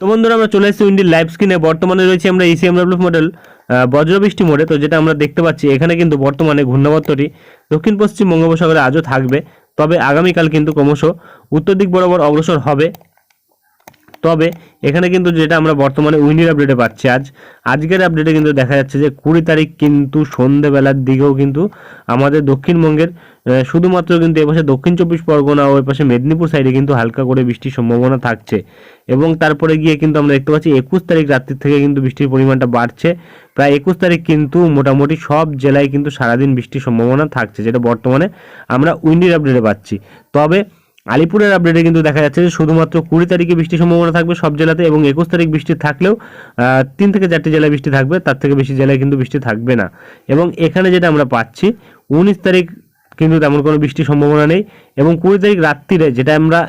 তো বন্ধুরা, আমরা চলে এসেছি উইন্ডির লাইভ স্ক্রিনে বর্তমানে রয়েছে আমরা ইসিএম ডাব্লিউ মডেল বজ্রবৃষ্টি মোড়ে তো যেটা আমরা দেখতে পাচ্ছি, এখানে কিন্তু বর্তমানে ঘূর্ণাবর্তটি দক্ষিণ পশ্চিম বঙ্গোপসাগরে আজও থাকবে। তবে আগামীকাল কিন্তু ক্রমশ উত্তর দিক বরাবর অগ্রসর হবে। তবে এখানে কিন্তু যেটা আমরা বর্তমানে উইন্ডির আপডেটে পাচ্ছি আজ, আজকের আপডেটে কিন্তু দেখা যাচ্ছে যে কুড়ি তারিখ কিন্তু সন্ধেবেলার দিকেও কিন্তু আমাদের দক্ষিণবঙ্গের শুধুমাত্র কিন্তু এপাশে দক্ষিণ চব্বিশ পরগনা ও এপাশে মেদিনীপুর সাইডে কিন্তু হালকা করে বৃষ্টির সম্ভাবনা থাকছে। এবং তারপরে গিয়ে কিন্তু আমরা দেখতে পাচ্ছি একুশ তারিখ রাত্রির থেকে কিন্তু বৃষ্টির পরিমাণটা বাড়ছে। প্রায় একুশ তারিখ কিন্তু মোটামুটি সব জেলায় কিন্তু সারাদিন বৃষ্টির সম্ভাবনা থাকছে, যেটা বর্তমানে আমরা উইন্ডির আপডেটে পাচ্ছি। তবে আলিপুরের আপডেটে কিন্তু দেখা যাচ্ছে যে শুধুমাত্র কুড়ি তারিখে বৃষ্টির সম্ভাবনা থাকবে সব জেলাতে এবং একুশ তারিখ বৃষ্টি থাকলেও তিন থেকে চারটি জেলায় বৃষ্টি থাকবে, তার থেকে বেশি জেলায় কিন্তু বৃষ্টি থাকবে না। এবং এখানে যেটা আমরা পাচ্ছি, উনিশ তারিখ কিন্তু তেমন কোনো বৃষ্টির সম্ভাবনা নেই এবং কুড়ি তারিখ রাত্রিরে যেটা আমরা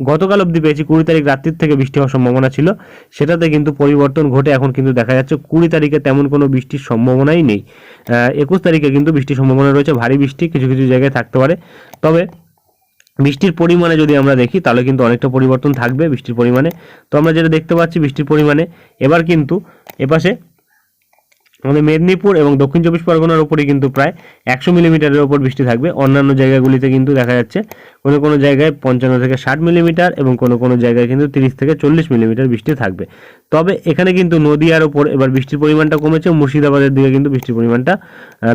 গতকাল অবধি পেয়েছি, কুড়ি তারিখ রাত্রির থেকে বৃষ্টি হওয়ার সম্ভাবনা ছিল, সেটাতে কিন্তু পরিবর্তন ঘটে এখন কিন্তু দেখা যাচ্ছে কুড়ি তারিখে তেমন কোনো বৃষ্টির সম্ভাবনাই নেই। একুশ তারিখে কিন্তু বৃষ্টির সম্ভাবনা রয়েছে, ভারী বৃষ্টি কিছু কিছু জায়গায় থাকতে পারে। তবে বৃষ্টির পরিমাণে যদি আমরা দেখি, তাহলে কিন্তু অনেকটা পরিবর্তন থাকবে বৃষ্টির পরিমাণে। তো আমরা যেটা দেখতে পাচ্ছি বৃষ্টির পরিমাণে, এবার কিন্তু এপাশে আমাদের মেদিনীপুর এবং দক্ষিণ চব্বিশ পরগনার উপরে কিন্তু প্রায় একশো মিলিমিটারের ওপর বৃষ্টি থাকবে। অন্যান্য জায়গাগুলিতে কিন্তু দেখা যাচ্ছে কোনো কোনো জায়গায় পঞ্চান্ন থেকে ষাট মিলিমিটার এবং কোনো কোনো জায়গায় কিন্তু তিরিশ থেকে চল্লিশ মিলিমিটার বৃষ্টি থাকবে। তবে এখানে কিন্তু নদীয়ার ওপর এবার বৃষ্টির পরিমাণটা কমেছে, মুর্শিদাবাদের দিকে কিন্তু বৃষ্টির পরিমাণটা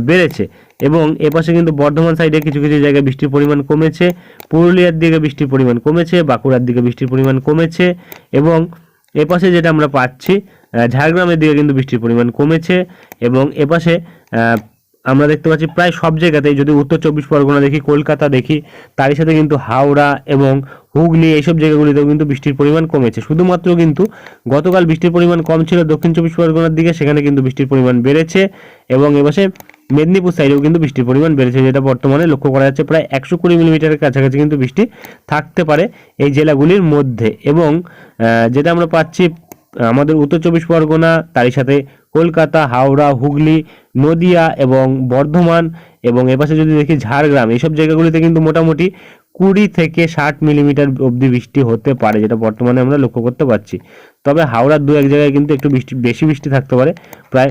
বেড়েছে। এবং এপাশে কিন্তু বর্ধমান সাইডে কিছু কিছু জায়গায় বৃষ্টির পরিমাণ কমেছে, পুরুলিয়ার দিকে বৃষ্টির পরিমাণ কমেছে, বাঁকুড়ার দিকে বৃষ্টির পরিমাণ কমেছে এবং এপাশে যেটা আমরা পাচ্ছি ঝাড়গ্রামের দিকে কিন্তু বৃষ্টির পরিমাণ কমেছে এবং এপাশে আমরা দেখতে পাচ্ছি প্রায় সব জায়গাতেই যদি উত্তর চব্বিশ পরগনা দেখি, কলকাতা দেখি, তারই সাথে কিন্তু হাওড়া এবং হুগলি এইসব জায়গাগুলিতেও কিন্তু বৃষ্টির পরিমাণ কমেছে। শুধুমাত্র কিন্তু গতকাল বৃষ্টির পরিমাণ কম ছিল দক্ষিণ চব্বিশ পরগনার দিকে, সেখানে কিন্তু বৃষ্টির পরিমাণ বেড়েছে এবং এপাশে মেদিনীপুর সাইডেও কিন্তু বৃষ্টির পরিমাণ বেড়েছে, যেটা বর্তমানে লক্ষ্য করা যাচ্ছে প্রায় একশো কুড়ি মিলিমিটারের কাছাকাছি কিন্তু বৃষ্টি থাকতে পারে এই জেলাগুলির মধ্যে। এবং যেটা আমরা পাচ্ছি, আমাদের উত্তর চব্বিশ পরগনা, তারই সাথে কলকাতা, হাওড়া, হুগলি, নদিয়া এবং বর্ধমান এবং এপাশে যদি দেখি ঝাড়গ্রাম এইসব জায়গাগুলিতে কিন্তু মোটামুটি কুড়ি থেকে ষাট মিলিমিটার অবধি বৃষ্টি হতে পারে, যেটা বর্তমানে আমরা লক্ষ্য করতে পারছি। তবে হাওড়ার দু এক জায়গায় কিন্তু একটু বৃষ্টি, বেশি বৃষ্টি থাকতে পারে, প্রায়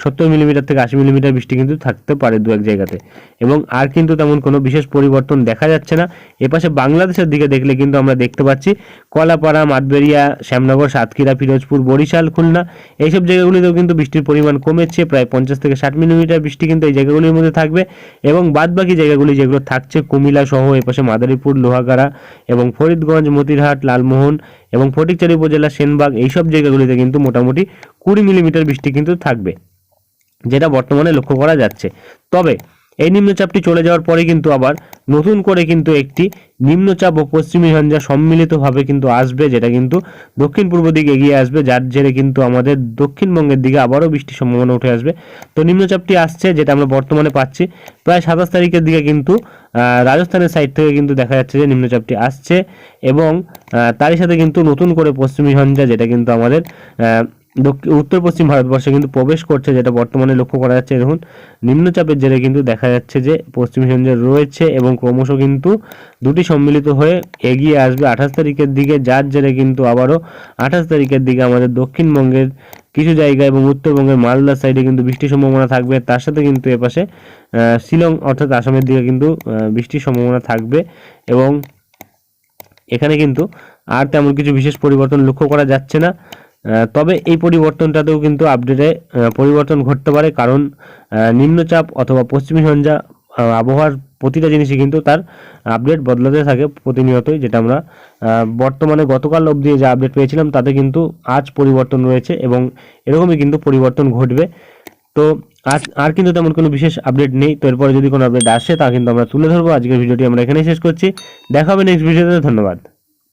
সত্তর মিলিমিটার থেকে আশি মিলিমিটার বৃষ্টি কিন্তু থাকতে পারে দু এক জায়গাতে। এবং আর কিন্তু তেমন কোনো বিশেষ পরিবর্তন দেখা যাচ্ছে না। এপাশে বাংলাদেশের দিকে দেখলে কিন্তু আমরা দেখতে পাচ্ছি কলাপাড়া মাতবেরিয়া শ্যামনগর, সাতক্ষীরা ফিরোজপুর বরিশাল, খুলনা এইসব জায়গাগুলিতেও কিন্তু বৃষ্টির পরিমাণ কমেছে। প্রায় পঞ্চাশ থেকে ষাট মিলিমিটার বৃষ্টি কিন্তু এই জায়গাগুলির মধ্যে থাকবে। এবং বাদবাকি জায়গাগুলি যেগুলো থাকছে কুমিল্লা সহ এপাশে মাদারীপুর, লোহাগাড়া এবং ফরিদগঞ্জ, মতিরহাট, লালমোহন এবং ফটিকচারি উপজেলা, সেনবাগ এইসব জায়গাগুলিতে কিন্তু মোটামুটি কুড়ি মিলিমিটার বৃষ্টি কিন্তু থাকবে, যেটা বর্তমানে লক্ষ্য করা যাচ্ছে। তবে এই নিম্নচাপটি চলে যাওয়ার পরে কিন্তু আবার নতুন করে কিন্তু একটি নিম্নচাপ ও পশ্চিমী ঝঞ্ঝা সম্মিলিতভাবে কিন্তু আসবে, যেটা কিন্তু দক্ষিণ পূর্ব দিকে এগিয়ে আসবে, যার জেরে কিন্তু আমাদের দক্ষিণবঙ্গের দিকে আবারও বৃষ্টির সম্ভাবনা উঠে আসবে। তো নিম্নচাপটি আসছে, যেটা আমরা বর্তমানে পাচ্ছি। প্রায় সাতাশ তারিখের দিকে কিন্তু রাজস্থানের সাইড থেকে কিন্তু দেখা যাচ্ছে যে নিম্নচাপটি আসছে এবং তারই সাথে কিন্তু নতুন করে পশ্চিমী ঝঞ্ঝা, যেটা কিন্তু আমাদের উত্তর পশ্চিম ভারতবর্ষে কিন্তু প্রবেশ করছে, যেটা বর্তমানে লক্ষ্য করা যাচ্ছে। দেখুন, নিম্নচাপের জেরে কিন্তু দেখা যাচ্ছে যে পশ্চিমী ঝঞ্ঝা রয়েছে এবং ক্রমশ কিন্তু দুটি সম্মিলিত হয়ে এগিয়ে আসবে। আঠাশ তারিখের দিকে, যার জেরে কিন্তু আবারও আঠাশ তারিখের দিকে আমাদের দক্ষিণবঙ্গের কিছু জায়গা এবং উত্তরবঙ্গের মালদা সাইডে কিন্তু বৃষ্টির সম্ভাবনা থাকবে। তার সাথে কিন্তু এপাশে শিলং অর্থাৎ আসামের দিকে কিন্তু বৃষ্টির সম্ভাবনা থাকবে এবং এখানে কিন্তু আর তেমন কিছু বিশেষ পরিবর্তন লক্ষ্য করা যাচ্ছে না। তবে এই পরিবর্তনটাতেও কিন্তু আপডেটে পরিবর্তন ঘটতে পারে, কারণ নিম্নচাপ অথবা পশ্চিমী সঞ্জা আবহাওয়ার প্রতিটা জিনিসই কিন্তু তার আপডেট বদলাতে থাকে প্রতিনিয়তই, যেটা আমরা বর্তমানে গতকাল অবধি যে আপডেট পেয়েছিলাম, তাতে কিন্তু আজ পরিবর্তন রয়েছে এবং এরকমই কিন্তু পরিবর্তন ঘটবে। তো আজ আর কিন্তু তেমন কোনো বিশেষ আপডেট নেই, তো এরপরে যদি কোনো আপডেট আসে, তা কিন্তু আমরা তুলে ধরবো। আজকের ভিডিওটি আমরা এখানেই শেষ করছি। দেখা হবে নেক্সট ভিডিওতে ধন্যবাদ।